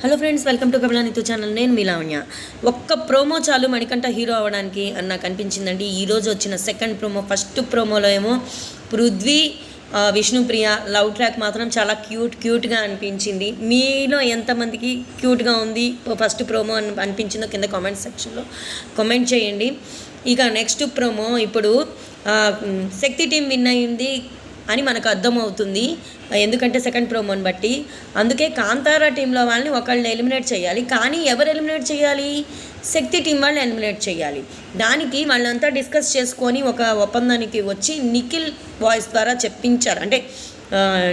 Hello friends welcome to కమలానితు channel నేను మీ లావణ్య ఒక్క ప్రోమో చాలు మణికంఠ హీరో అవ్వడానికి అని నాకు అనిపించిందండి. ఈరోజు వచ్చిన సెకండ్ ప్రోమో ఫస్ట్ ప్రోమోలో ఏమో పృథ్వీ విష్ణుప్రియ లవ్ ట్రాక్ మాత్రం చాలా క్యూట్ క్యూట్గా అనిపించింది. మీలో ఎంతమందికి క్యూట్గా ఉంది ఫస్ట్ ప్రోమో అని అనిపించిందో కింద కామెంట్ సెక్షన్లో కామెంట్ చేయండి. ఇక నెక్స్ట్ ప్రోమో ఇప్పుడు శక్తి టీం విన్ అయింది. అని మనకు అర్థమవుతుంది. ఎందుకంటే సెకండ్ ప్రోమోని బట్టి. అందుకే కాంతారా టీంలో వాళ్ళని ఒకళ్ళని ఎలిమినేట్ చేయాలి. కానీ ఎవరు ఎలిమినేట్ చేయాలి? శక్తి టీం వాళ్ళని ఎలిమినేట్ చేయాలి. దానికి వాళ్ళంతా డిస్కస్ చేసుకొని ఒక ఒప్పందానికి వచ్చి నిఖిల్ వాయిస్ ద్వారా చెప్పించారు. అంటే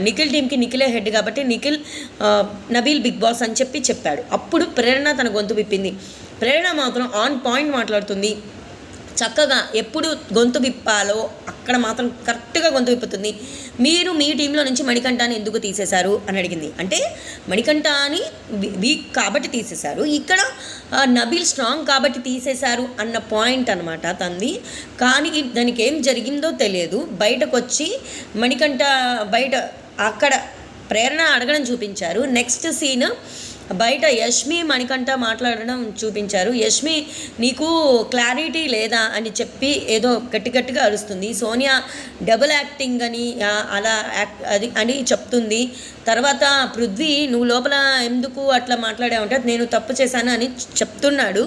నిఖిల్ టీంకి నిఖిలే హెడ్ కాబట్టి నిఖిల్ నబీల్ బిగ్ బాస్ అని చెప్పి చెప్పాడు. అప్పుడు ప్రేరణ తన గొంతు విప్పింది. ప్రేరణ మాత్రం ఆన్ పాయింట్ మాట్లాడుతుంది. చక్కగా ఎప్పుడు గొంతు విప్పాలో అక్కడ మాత్రం కరెక్ట్గా గొంతు విప్పుతుంది. మీరు మీ టీంలో నుంచి మణికంఠాన్ని ఎందుకు తీసేశారు అని అడిగింది. అంటే మణికంఠ అని వీక్ కాబట్టి తీసేశారు. ఇక్కడ నబీల్ స్ట్రాంగ్ కాబట్టి తీసేశారు అన్న పాయింట్ అనమాట తంది కానీ దానికి ఏం జరిగిందో తెలియదు. బయటకు వచ్చి మణికంఠ బయట అక్కడ ప్రేరణ అడగడం చూపించారు. నెక్స్ట్ సీన్ బయట యష్మి మణికంఠ మాట్లాడడం చూపించారు. యష్మి నీకు క్లారిటీ లేదా అని చెప్పి ఏదో గట్టి గట్టిగా అరుస్తుంది. సోనియా డబుల్ యాక్టింగ్ అని అలా యాక్ట్ అది అని చెప్తుంది. తర్వాత పృథ్వీ నువ్వు లోపల ఎందుకు అట్లా మాట్లాడావంటే నేను తప్పు చేశాను అని చెప్తున్నాడు.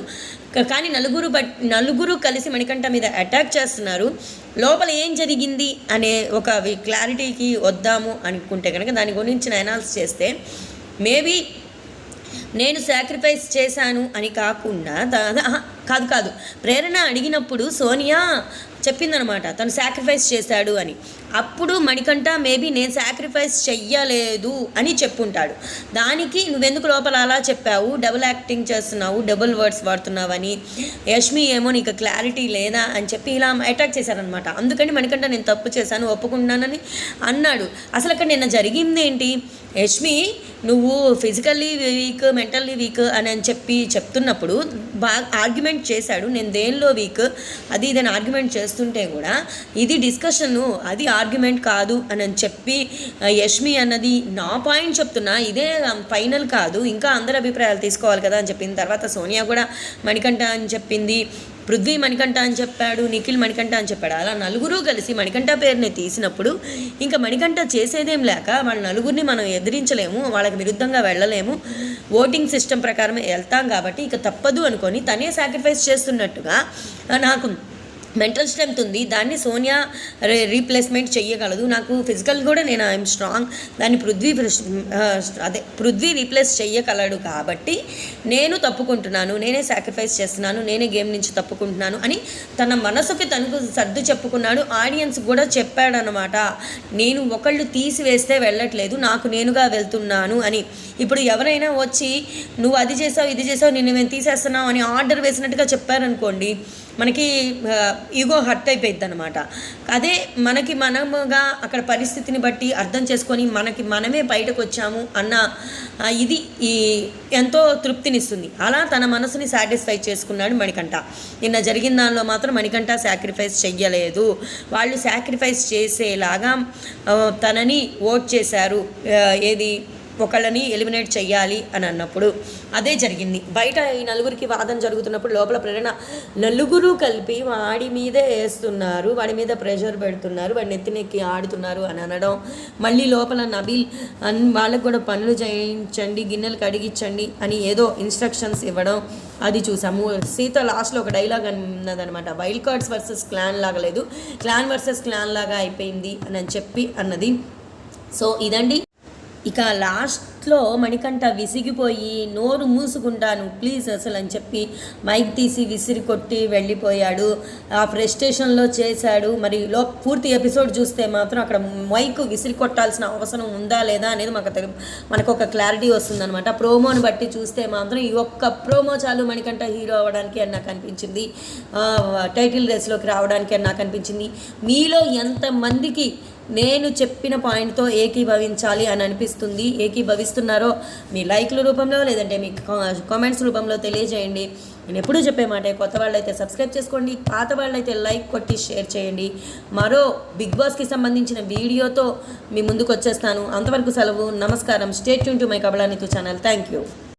కానీ నలుగురు బట్ నలుగురు కలిసి మణికంఠ మీద అటాక్ చేస్తున్నారు. లోపల ఏం జరిగింది అనే ఒక క్లారిటీకి వద్దాము అనుకుంటే కనుక దాని గురించి అనాలిసిస్ చేస్తే మేబీ నేను సాక్రిఫైస్ చేశాను అని కాకుండా కాదు కాదు. ప్రేరణ అడిగినప్పుడు సోనియా చెప్పిందనమాట తను సాక్రిఫైస్ చేశాడు అని. అప్పుడు మణికంఠ మేబీ నేను సాక్రిఫైస్ చెయ్యలేదు అని చెప్పుంటాడు. దానికి నువ్వెందుకు లోపల అలా చెప్పావు? డబుల్ యాక్టింగ్ చేస్తున్నావు డబుల్ వర్డ్స్ వాడుతున్నావని. యష్మి ఏమో నీకు క్లారిటీ లేదా అని చెప్పి ఇలా అటాక్ చేశారనమాట అందుకని మణికంఠ నేను తప్పు చేశాను ఒప్పుకున్నానని అన్నాడు. అసలు అక్కడ నిన్న జరిగింది ఏంటి? యష్మి నువ్వు ఫిజికల్లీ వీక్ మెంటల్లీ వీక్ అని అని చెప్పి చెప్తున్నప్పుడు బాగా ఆర్గ్యుమెంట్ చేశాడు. నేను దేనిలో వీక్ అది ఇదని ఆర్గ్యుమెంట్ చేస్తుంటే కూడా ఇది డిస్కషన్ అది ఆర్గ్యుమెంట్ కాదు అని చెప్పి యష్మి అన్నది నా పాయింట్ చెప్తున్నా ఇదే ఫైనల్ కాదు. ఇంకా అందరి అభిప్రాయాలు తీసుకోవాలి కదా అని చెప్పిన తర్వాత సోనియా కూడా మణికంఠ అని చెప్పింది. పృథ్వీ మణికంఠ అని చెప్పాడు. నిఖిల్ మణికంఠ అని చెప్పాడు. అలా నలుగురు కలిసి మణికంఠ పేరుని తీసినప్పుడు ఇంకా మణికంఠ చేసేదేం లేక వాళ్ళ నలుగురిని మనం ఎదిరించలేము వాళ్ళకి విరుద్ధంగా వెళ్ళలేము. ఓటింగ్ సిస్టమ్ ప్రకారం వెళ్తాం కాబట్టి ఇక తప్పదు అనుకొని తనే సాక్రిఫైస్ చేస్తున్నట్టుగా నాకు మెంటల్ స్ట్రెంగ్త్ ఉంది. దాన్ని సోనియా రీప్లేస్మెంట్ చేయగలదు నాకు ఫిజికల్ కూడా నేను ఐఎమ్ స్ట్రాంగ్. దాన్ని పృథ్వీ అదే పృథ్వీ రీప్లేస్ చెయ్యగలడు కాబట్టి నేను తప్పుకుంటున్నాను. నేనే సాక్రిఫైస్ చేస్తున్నాను. నేనే గేమ్ నుంచి తప్పుకుంటున్నాను అని తన మనసుకి తనకు సర్దు చెప్పుకున్నాడు. ఆడియన్స్ కూడా చెప్పాడనమాట నేను ఒకళ్ళు తీసివేస్తే వెళ్ళట్లేదు. నాకు నేనుగా వెళ్తున్నాను అని. ఇప్పుడు ఎవరైనా వచ్చి నువ్వు అది చేసావు ఇది చేసావు నిన్ను మేము తీసేస్తున్నావు అని ఆర్డర్ వేసినట్టుగా చెప్పారనుకోండి మనకి ఈగో హర్ట్ అయిపోయింది అనమాట అదే మనకి మనముగా అక్కడ పరిస్థితిని బట్టి అర్థం చేసుకొని మనకి మనమే బయటకు వచ్చాము అన్న ఇది ఈ ఎంతో తృప్తినిస్తుంది. అలా తన మనసుని సాటిస్ఫై చేసుకున్నాడు మణికంఠ. నిన్న జరిగిన దానిలో మాత్రం మణికంఠ సాక్రిఫైస్ చెయ్యలేదు. వాళ్ళు సాక్రిఫైస్ చేసేలాగా తనని ఓట్ చేశారు. ఏది? ఒకళ్ళని ఎలిమినేట్ చేయాలి అని అన్నప్పుడు అదే జరిగింది. బయట ఈ నలుగురికి వాదన జరుగుతున్నప్పుడు లోపల ప్రేరణ నలుగురు కలిపి వాడి మీదే వేస్తున్నారు. వాడి మీద ప్రెషర్ పెడుతున్నారు. వాడిని ఎత్తినెక్కి ఆడుతున్నారు అని అనడం. మళ్ళీ లోపల నబీల్ అన్ వాళ్ళకు కూడా పనులు చేయించండి గిన్నెలు కడిగించండి అని ఏదో ఇన్స్ట్రక్షన్స్ ఇవ్వడం అది చూసాము. సీత లాస్ట్లో ఒక డైలాగ్ అన్నదనమాట. వైల్డ్ కార్డ్స్ వర్సెస్ క్లాన్ లాగా లేదు. క్లాన్ వర్సెస్ క్లాన్ లాగా అయిపోయింది అని అని చెప్పి అన్నది. సో ఇదండి ఇక లాస్ట్లో మణికంఠ విసిగిపోయి నోరు మూసుకుంటాను ప్లీజ్ అసలు అని చెప్పి మైక్ తీసి విసిరి కొట్టి వెళ్ళిపోయాడు. ఆ ఫ్రస్ట్రేషన్లో చేశాడు. మరి లో పూర్తి ఎపిసోడ్ చూస్తే మాత్రం అక్కడ మైక్ విసిరి కొట్టాల్సిన అవసరం ఉందా లేదా అనేది మాకు తెలు మనకు ఒక క్లారిటీ వస్తుందనమాట ప్రోమోని బట్టి చూస్తే మాత్రం ఈ ఒక్క ప్రోమో చాలు మణికంఠ హీరో అవ్వడానికి అని నాకు అనిపించింది. టైటిల్ రేస్లోకి రావడానికి అని నాకు అనిపించింది. మీలో ఎంతమందికి నేను చెప్పిన పాయింట్తో ఏకీభవించాలి అని అనిపిస్తుంది. ఏకీభవిస్తున్నారో మీ లైక్ల రూపంలో లేదంటే మీ కామెంట్స్ రూపంలో తెలియజేయండి. నేను ఎప్పుడూ చెప్పే మాట కొత్త వాళ్ళైతే సబ్స్క్రైబ్ చేసుకోండి పాత వాళ్ళైతే లైక్ కొట్టి షేర్ చేయండి. మరో బిగ్ బాస్కి సంబంధించిన వీడియోతో మీ ముందుకు వచ్చేస్తాను అంతవరకు సెలవు నమస్కారం. స్టేట్ ట్యూన్ టు మై కబలానితు ఛానల్. Thank you.